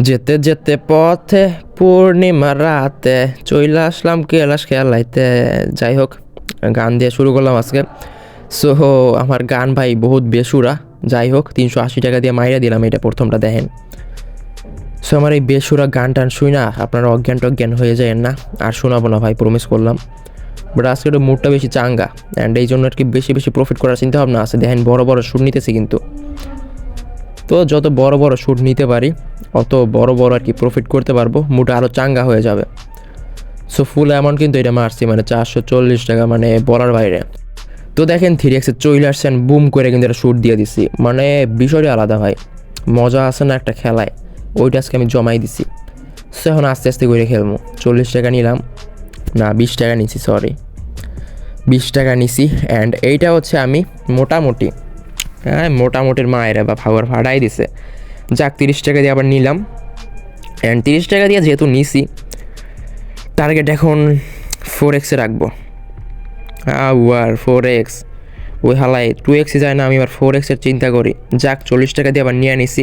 যেতে যেতে পথে পূর্ণিমা রাতে চইলা আসলাম কেলাস খেলাইতে। যাই হোক, গান দিয়ে শুরু করলাম আজকে। সো, আমার গান ভাই বহুত বেসুরা। যাই হোক, তিনশো আশি টাকা দিয়ে মাইরা দিলাম এটা প্রথমটা, দেখেন। সো, আমার এই বেসুরা গান টান শুই না, আপনারা অজ্ঞান টজ্ঞান হয়ে যায় না, আর শোনাবো না ভাই প্রমিস করলাম। বাট আজকে একটু মুডটা বেশি চাঙ্গা অ্যান্ড এই জন্য আর কি বেশি বেশি প্রফিট করার চিন্তা ভাবনা আছে। দেখেন, বড় বড় সুর নিতেছি কিন্তু। তো যত বড় বড় শ্যুট নিতে পারি, অত বড় বড় আর কি প্রফিট করতে পারব, মুটা আরও চাঙ্গা হয়ে যাবে। সো ফুল অ্যামাউন্ট কিন্তু এটা মারছি মানে চারশো চল্লিশ টাকা মানে বলার বাইরে। তো দেখেন থ্রি এক্সে চলে আসছেন বুম করে কিন্তু এটা শ্যুট দিয়ে দিছি। মানে বিষয়টা আলাদা ভাই, মজা আছে না একটা খেলায়, ওইটা আজকে আমি জমাই দিছি। সো এখন আস্তে আস্তে করে খেলব। চল্লিশ টাকা নিলাম, না, বিশ টাকা নিছি সরি বিশ টাকা নিছি অ্যান্ড এইটা হচ্ছে আমি মোটামুটি হ্যাঁ মোটামুটির মায়েরা বা ফাওয়ার ফাটাই দিছে। যাক, তিরিশ টাকা দিয়ে আবার নিলাম। অ্যান্ড তিরিশ টাকা দিয়ে যেহেতু নিছি টার্গেট এখন ফোর এক্সে রাখব। আর ফোর এক্স ওই হালাই টু এক্সে যায় না, আমি আবার ফোর এক্সের চিন্তা করি। যাক, চল্লিশ টাকা দিয়ে আবার নিয়ে নিছি।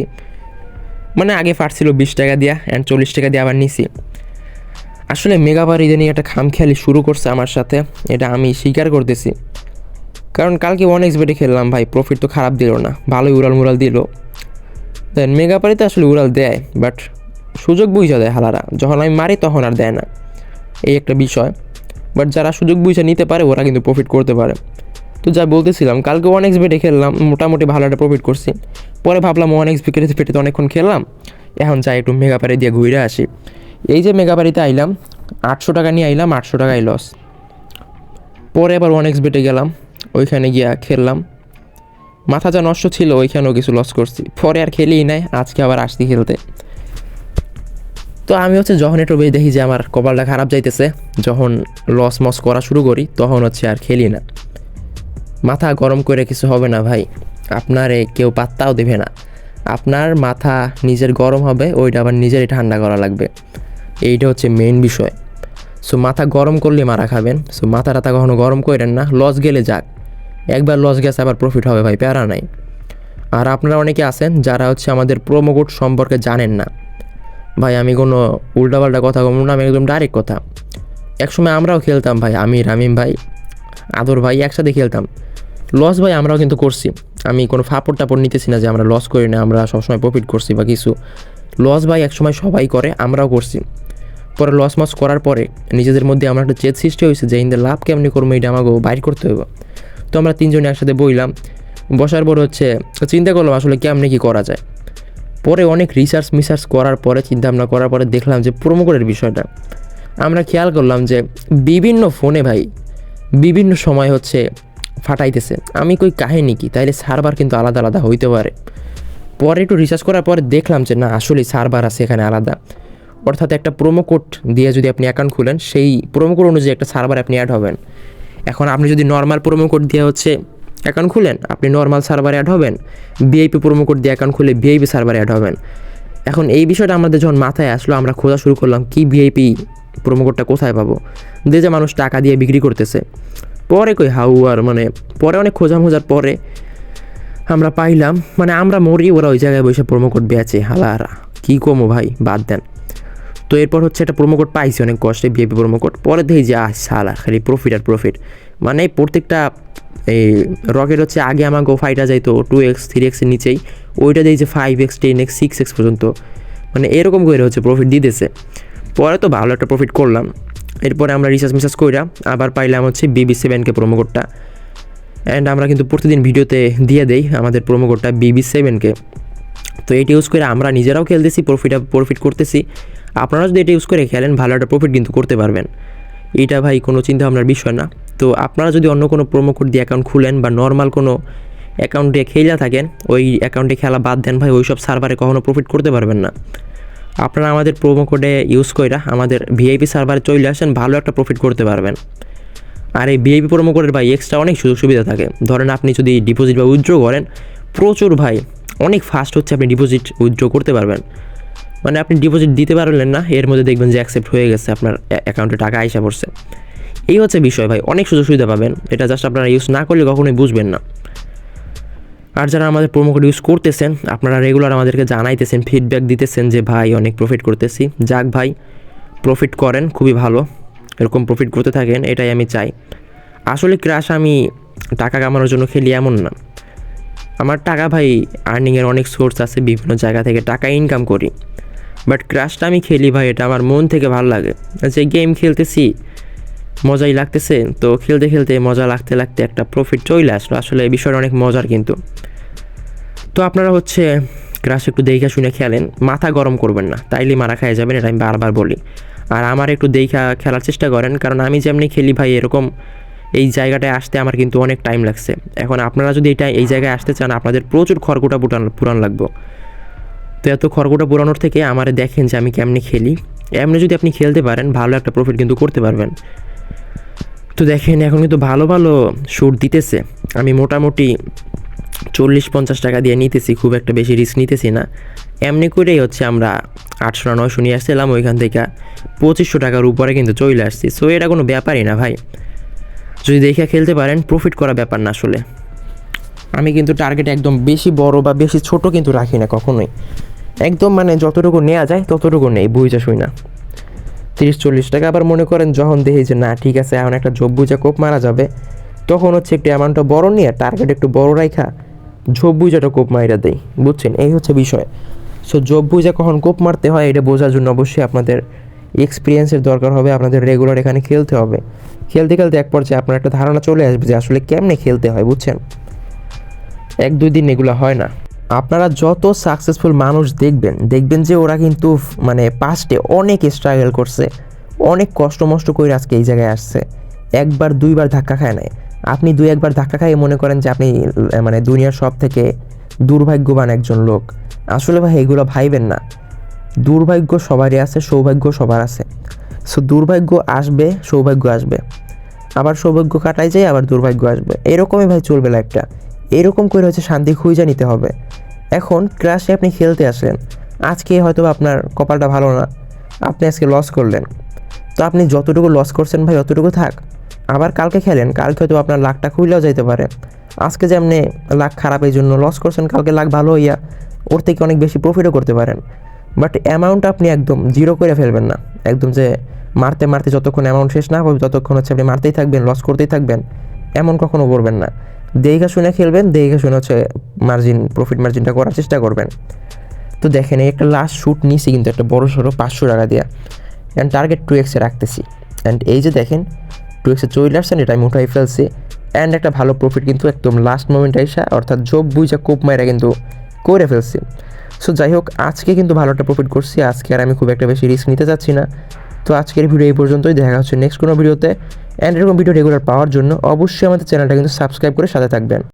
মানে আগে ফাটছিল বিশ টাকা দিয়া অ্যান্ড চল্লিশ টাকা দিয়ে আবার নিছি। আসলে মেগাবার ইদানিং একটা খামখেয়ালি শুরু করছে আমার সাথে, এটা আমি স্বীকার করতেছি। কারণ কালকে ওয়ান এক্স বেটে খেললাম, ভাই প্রফিট তো খারাপ দিল না, ভালোই উড়াল মুরাল দিল। দেন মেগাপারিতে আসলে উড়াল দেয় বাট সুযোগ বুঝা দেয় হালারা, যখন আমি মারি তখন আর দেয় না, এই একটা বিষয়। বাট যারা সুযোগ বুঝে নিতে পারে, ওরা কিন্তু প্রফিট করতে পারে। তো যা বলতেছিলাম, কালকে ওয়ান এক্স বেটে খেললাম, মোটামুটি ভালো একটা প্রফিট করছি। পরে ভাবলাম ওয়ান এক্স বিকেটে ফেটে তো অনেকক্ষণ খেললাম, এখন যাই একটু মেগাপারি দিয়ে ঘুরে আসি। এই যে মেগাপারিতে আইলাম, আটশো টাকা নিয়ে আইলাম, আটশো টাকাই লস পরে আবার ওয়ান এক্স বেটে গেলাম ওইখানে গিয়া খেললাম। মাথা যা নষ্ট ছিল, ওইখানেও কিছু লস করছি। পরে আর খেলেই নাই, আজকে আবার আসছি খেলতে। তো আমি হচ্ছে যখন একটু বেশি দেখি যে আমার কপালটা খারাপ যাইতেছে, যখন লস মস করা শুরু করি, তখন হচ্ছে আর খেলি না। মাথা গরম করে কিছু হবে না ভাই। আপনারে কেউ পাত্তাও দেবে না। আপনার মাথা নিজের গরম হবে, ওইটা আবার নিজেরই ঠান্ডা করা লাগবে। এইটা হচ্ছে মেন বিষয়। সো মাথা গরম করলে মারা খাবেন। সো মাথা টাথা কখনো গরম করেন না। লস গেলে যাক। একবার লস গেছে আবার প্রফিট হবে ভাই, প্যারা নাই। আর আপনারা অনেকে আছেন যারা হচ্ছে আমাদের প্রোমো কোড সম্পর্কে জানেন না। ভাই, আমি কোনো উল্টাপাল্টা কথা বলব না, আমি একদম ডাইরেক্ট কথা। একসময় আমরাও খেলতাম ভাই আমি রামিম ভাই, আদর ভাই, একসাথে খেলতাম। লস ভাই, আমরাও কিন্তু করছি। আমি কোনো ফাপড় টাপড় নিতেছি না যে আমরা লস করি না, আমরা সবসময় প্রফিট করছি বা কিছু। লস ভাই, একসময় সবাই করে, আমরাও করছি। পরে লস মস করার পরে নিজেদের মধ্যে আমার একটা চেত সৃষ্টি হয়েছে যে ইন্দের লাভ কেমনি করব? এটা আমাকে বাইর করতে হবে তো আমরা তিনজনে একসাথে বইলাম। বসার পর হচ্ছে, চিন্তা করলাম আসলে কেমনি কী করা যায়। পরে অনেক রিসার্চ মিসার্চ করার পরে চিন্তা ভাবনা করার পরে দেখলাম যে প্রোমো কোডের বিষয়টা। আমরা খেয়াল করলাম যে বিভিন্ন ফোনে ভাই, বিভিন্ন সময় হচ্ছে ফাটাইতেছে। আমি কই কাহিনী কি? তাইলে সার্ভার কিন্তু আলাদা আলাদা হইতে পারে। পরে একটু রিসার্চ করার পরে দেখলাম যে না আসলেই সার্ভার আছে এখানে আলাদা। অর্থাৎ একটা প্রোমো কোড দিয়ে যদি আপনি অ্যাকাউন্ট খুলেন, সেই প্রোমো কোড অনুযায়ী একটা সার্ভার আপনি অ্যাড হবেন। এখন আপনি যদি নর্মাল প্রোমো কোড দিয়ে হচ্ছে অ্যাকাউন্ট খুলেন, আপনি নর্মাল সার্ভারে অ্যাড হবেন ভিআইপি প্রোমো কোড দিয়ে অ্যাকাউন্ট খুলে ভিআইপি সার্ভারে অ্যাড হবেন। এখন এই বিষয়টা আমাদের যখন মাথায় আসলো, আমরা খোঁজা শুরু করলাম কি ভিআইপি প্রোমো কোডটা কোথায় পাবো। যে যে মানুষ টাকা দিয়ে বিক্রি করতেছে। পরে কই হাউ আর মানে পরে অনেক খোঁজা মোজার পরে আমরা পাইলাম মানে আমরা মরি, ওরা ওই জায়গায় বসে প্রোমো কোড বেচে হালারা, কী কমো ভাই, বাদ দেন। তো এরপর হচ্ছে একটা প্রোমো কোড পাইছি, অনেক কষ্টে ভিআইপি প্রোমো কোড পরে দেখি যে, আহ সালা খালি প্রফিট আর প্রফিট মানে প্রত্যেকটা, এই রকেট হচ্ছে আগে আমাকে ফাইটা যাইতো টু এক্স থ্রি এক্সের নিচেই। ওইটা দিয়ে যে five x ten x six x পর্যন্ত। মানে এরকম করে হচ্ছে প্রফিট দিতেছে। পরে তো ভালো একটা প্রফিট করলাম। এরপরে আমরা রিসার্চ মিসার্চ কইরা আবার পাইলাম হচ্ছে বিবি সেভেনকে প্রোমো কোডটা অ্যান্ড আমরা কিন্তু প্রতিদিন ভিডিওতে দিয়ে দেই আমাদের প্রোমো কোডটা বিবি সেভেনকে তো এটা ইউজ করে আমরা নিজেরাও খেলতেছি প্রফিট প্রফিট করতেছি। আপনারা যদি এটা ইউজ করে খেলেন, ভালো একটা প্রফিট কিন্তু করতে পারবেন। এটা ভাই কোনো চিন্তা ভাবনার বিষয় না। তো আপনারা যদি অন্য কোনো প্রোমো কোড দিয়ে অ্যাকাউন্ট খুলেন বা নর্মাল কোনো অ্যাকাউন্টে খেলা থাকেন, ওই অ্যাকাউন্টে খেলা বাদ দেন ভাই, ওই সব সার্ভারে কখনো প্রফিট করতে পারবেন না। আপনারা আমাদের প্রোমো কোডে ইউজ করে আমাদের ভিআইপি সার্ভারে চলে আসেন, ভালো একটা প্রফিট করতে পারবেন। আর এই ভিআইপি প্রোমো কোডের ভাই এক্সট্রা অনেক সুযোগ সুবিধা থাকে। ধরেন আপনি যদি ডিপোজিট বা উইথড্র করেন, প্রচুর ভাই অনেক ফাস্ট হচ্ছে, আপনি ডিপোজিট উইথড্র করতে পারবেন। মানে আপনি ডিপোজিট দিতে পারলেন না, এর মধ্যে দেখবেন যে অ্যাকসেপ্ট হয়ে গেছে, আপনার অ্যাকাউন্টে টাকা আইসা পড়ছে। এই হচ্ছে বিষয় ভাই, অনেক সুযোগ সুবিধা পাবেন, এটা জাস্ট আপনারা ইউজ না করলে কখনোই বুঝবেন না। আর যারা আমাদের প্রোমো কোড ইউজ করতেছেন, আপনারা রেগুলার আমাদেরকে জানাইতেছেন ফিডব্যাক দিতেছেন যে, ভাই, অনেক প্রফিট করতেছি। যাক ভাই প্রফিট করেন, খুবই ভালো। এরকম প্রফিট করতে থাকেন, এটাই আমি চাই। আসলে ক্রাশ আমি টাকা কামানোর জন্য খেলি এমন না। আমার টাকা ভাই আর্নিংয়ের অনেক সোর্স আছে, বিভিন্ন জায়গা থেকে টাকা ইনকাম করি। বাট ক্রাশটা আমি খেলি ভাই, এটা আমার মন থেকে ভালো লাগে। যে গেম খেলতেছি, মজাই লাগতেছে, তো খেলতে খেলতে মজা লাগতে লাগতে একটা প্রফিট চলে আসলো। আসলে এই বিষয়টা অনেক মজার কিন্তু। তো আপনারা হচ্ছে ক্রাশ একটু দেখা শুনে খেলেন, মাথা গরম করবেন না তাইলে মারা খাই যাবেন, এটা আমি বারবার বলি। আর আমার একটু দেখা খেলার চেষ্টা করেন, কারণ আমি যেমনি খেলি ভাই, এরকম এই জায়গাটায় আসতে আমার কিন্তু অনেক টাইম লাগছে। এখন আপনারা যদি এটা এই জায়গায় আসতে চান, আপনাদের প্রচুর খড়গোটা পুরান পুরান লাগবে। তো এত খড়গোটা পুরানোর থেকে আমার দেখেন যে আমি কেমনি খেলি। এমনি যদি আপনি খেলতে পারেন, ভালো একটা প্রফিট কিন্তু করতে পারবেন। তো দেখেন, এখন কিন্তু ভালো ভালো শ্যুট দিতেছে। আমি মোটামুটি চল্লিশ, পঞ্চাশ টাকা দিয়ে নিতেছি, খুব একটা বেশি রিস্ক নিতেছি না। এমনি করেই হচ্ছে আমরা আটশো না, নয়শো নিয়ে আসছিলাম ওইখান থেকে। পঁচিশশো টাকার উপরে কিন্তু চলে আসছি। সো এটা কোনো ব্যাপারই না ভাই। যদি দেখে খেলতে পারেন প্রফিট করা ব্যাপার না আসলে। আমি কিন্তু টার্গেট একদম বেশি বড় বা বেশি ছোট কিন্তু রাখি না কখনোই। একদম মানে যতটুকু নেওয়া যায়, ততটুকু নেই, বুঝা শুই না। তিরিশ, চল্লিশ টাকা আবার মনে করেন যখন দেখি যে, না, ঠিক আছে, এখন একটা ঝোপ বুঝা কোপ মারা যাবে। তখন হচ্ছে একটু অ্যামাউন্টটা বড় নিয়ে টার্গেট একটু বড় রাখা ঝোপ বুঝাটা কোপ মাইরা দেয় বুঝছেন? এই হচ্ছে বিষয়। সো ঝোপ বুঝা কখন কোপ মারতে হয়, এটা বোঝার জন্য অবশ্যই আপনাদের এক্সপিরিয়েন্সের দরকার হবে, আপনাদের রেগুলার এখানে খেলতে হবে। খেলতে খেলতে এক পর্যায়ে আপনার একটা ধারণা চলে আসবে যে আসলে কেমনে খেলতে হয়, বুঝছেন? এক দুই দিন এগুলো হয় না। আপনারা যত সাকসেসফুল মানুষ দেখবেন দেখবেন যে ওরা কিন্তু মানে পাস্টে অনেক স্ট্রাগল করছে, অনেক কষ্ট মষ্ট করে আজকে এই জায়গায় আসছে। একবার, দুইবার ধাক্কা খায় নাই। আপনি দুই, একবার ধাক্কা খাইয়ে মনে করেন যে আপনি মানে দুনিয়ার সব থেকে দুর্ভাগ্যবান একজন লোক। আসলে ভাই, এগুলো ভাইবেন না। দুর্ভাগ্য সবারই আছে, সৌভাগ্য সবার আছে। সো দুর্ভাগ্য আসবে, সৌভাগ্য আসবে। আবার সৌভাগ্য কাটাই যায়, আবার দুর্ভাগ্য আসবে। এরকমই ভাই চলবে লাইফটা এরকম করে হচ্ছে শান্তি খুঁজে নিতে হবে। এখন ক্রাশে আপনি খেলতে আসলেন। আজকে হয়তো আপনার কপালটা ভালো না। আপনি আজকে লস করলেন। তো আপনি যতটুকু লস করছেন ভাই, অতটুকু থাক। আবার কালকে খেলেন। কালকে হয়তো আপনার লাখটা খুইলেও যাইতে পারে। আজকে যে আপনি লাখ খারাপের জন্য লস করছেন, কালকে লাখ ভালো হইয়া ওর থেকে অনেক বেশি প্রফিটও করতে পারেন। বাট অ্যামাউন্ট আপনি একদম জিরো করে ফেলবেন না। একদম যে মারতে মারতে যতক্ষণ অ্যামাউন্ট শেষ না হবে, ততক্ষণ হচ্ছে আপনি মারতেই থাকবেন লস করতেই থাকবেন, এমন কখনো করবেন না। দেখে শুনে খেলবেন, দেখে শুনে হচ্ছে মার্জিন প্রফিট মার্জিনটা করার চেষ্টা করবেন। তো দেখেন, এই একটা লাস্ট শ্যুট নিয়েছি কিন্তু একটা বড় সড়ো পাঁচশো টাকা দেওয়া অ্যান্ড টার্গেট টু এক্সে রাখতেছি। অ্যান্ড এই যে দেখেন টু এক্সে চলে আসছেন, এটা আমি উঠাই ফেলছি। অ্যান্ড একটা ভালো প্রফিট কিন্তু একদম লাস্ট মোমেন্ট আইসা অর্থাৎ জব বুঝা কোপ মাইরা কিন্তু করে ফেলছি। সো যাই হোক আজকে কিন্তু ভালো একটা প্রফিট করছি। আজকে আর আমি খুব একটা বেশি রিস্ক নিতে চাচ্ছি না। তো আজকের ভিডিও এই পর্যন্তই। দেখা হচ্ছে নেক্সট কোনো ভিডিওতে অ্যান্ড এরকম ভিডিও রেগুলার পাওয়ার জন্য অবশ্যই আমাদের চ্যানেলটা কিন্তু সাবস্ক্রাইব করে সাথে থাকবেন।